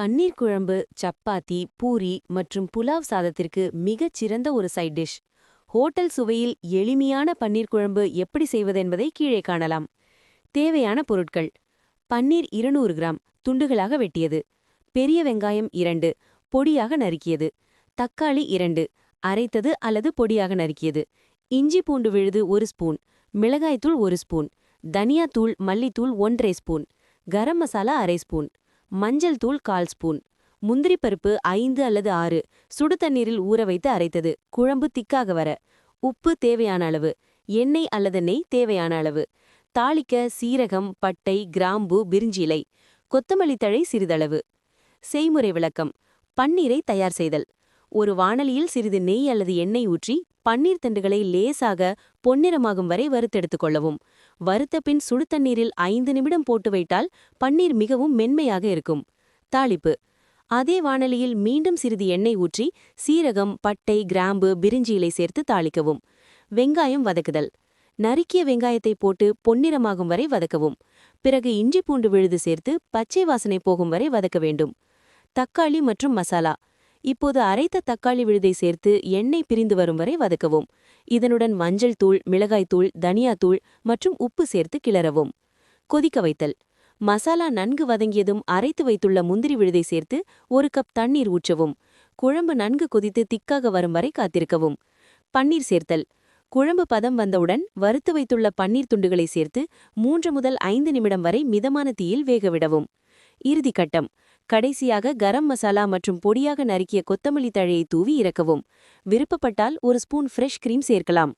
பன்னீர் குழம்பு சப்பாத்தி பூரி மற்றும் புலாவ் சாதத்திற்கு மிகச் சிறந்த ஒரு சைட் டிஷ் ஹோட்டல் சுவையில் எளிமையான பன்னீர் குழம்பு எப்படி செய்வது என்பதை கீழே காணலாம். தேவையான பொருட்கள். பன்னீர் இருநூறு கிராம் துண்டுகளாக வெட்டியது. பெரிய வெங்காயம் இரண்டு பொடியாக நறுக்கியது. தக்காளி இரண்டு அரைத்தது அல்லது பொடியாக நறுக்கியது. இஞ்சி பூண்டு விழுது ஒரு ஸ்பூன் மிளகாய்த்தூள் ஒரு ஸ்பூன் தனியாத்தூள் மல்லித்தூள் ஒன்றரை ஸ்பூன் கரம் மசாலா அரை ஸ்பூன். மஞ்சள் தூள் கால் ஸ்பூன். முந்திரி பருப்பு ஐந்து அல்லது ஆறு. சுடு தண்ணீரில் ஊற வைத்து அரைத்தது. குழம்பு திக்காக வர. உப்பு தேவையான அளவு. எண்ணெய் அல்லது நெய் தேவையான அளவு. தாளிக்க சீரகம் பட்டை கிராம்பு பிரிஞ்சிலை கொத்தமல்லி தழை சிறிதளவு. செய்முறை விளக்கம். பன்னீரை தயார் செய்தல். ஒரு வானலியில் சிறிது நெய் அல்லது எண்ணெய் ஊற்றி பன்னீர் தண்டுகளை லேசாக பொன்னிறமாகும் வரை வறுத்தெடுத்துக் கொள்ளவும். வறுத்த பின் சுடுதண்ணீரில் ஐந்து நிமிடம் போட்டு வைத்தால் பன்னீர் மிகவும் மென்மையாக இருக்கும். தாளிப்பு. அதே வாணலியில் மீண்டும் சிறிது எண்ணெய் ஊற்றி சீரகம் பட்டை கிராம்பு பிரிஞ்சி இலை சேர்த்து தாளிக்கவும். வெங்காயம் வதக்குதல். நறுக்கிய வெங்காயத்தை போட்டு பொன்னிறமாகும் வரை வதக்கவும். பிறகு இஞ்சி பூண்டு விழுது சேர்த்து பச்சை வாசனை போகும் வரை வதக்க வேண்டும். தக்காளி மற்றும் மசாலா. இப்போது அரைத்த தக்காளி விழுதை சேர்த்து எண்ணெய் பிரிந்து வரும் வரை வதக்கவும். இதனுடன் மஞ்சள் தூள் மிளகாய்த்தூள் தனியாத்தூள் மற்றும் உப்பு சேர்த்து கிளறவும். கொதிக்க வைத்தல். மசாலா நன்கு வதங்கியதும் அரைத்து வைத்துள்ள முந்திரி விழுதை சேர்த்து ஒரு கப் தண்ணீர் ஊற்றவும். குழம்பு நன்கு கொதித்து திக்காக வரும் வரை காத்திருக்கவும். பன்னீர் சேர்த்தல். குழம்பு பதம் வந்தவுடன் வறுத்து வைத்துள்ள பன்னீர் துண்டுகளை சேர்த்து மூன்று முதல் ஐந்து நிமிடம் வரை மிதமான தீயில் வேகவிடவும். இறுதி கட்டம். கடைசியாக கரம் மசாலா மற்றும் பொடியாக நறுக்கிய கொத்தமல்லி தழையை தூவி இறக்கவும். விருப்பப்பட்டால் ஒரு ஸ்பூன் ஃப்ரெஷ் கிரீம் சேர்க்கலாம்.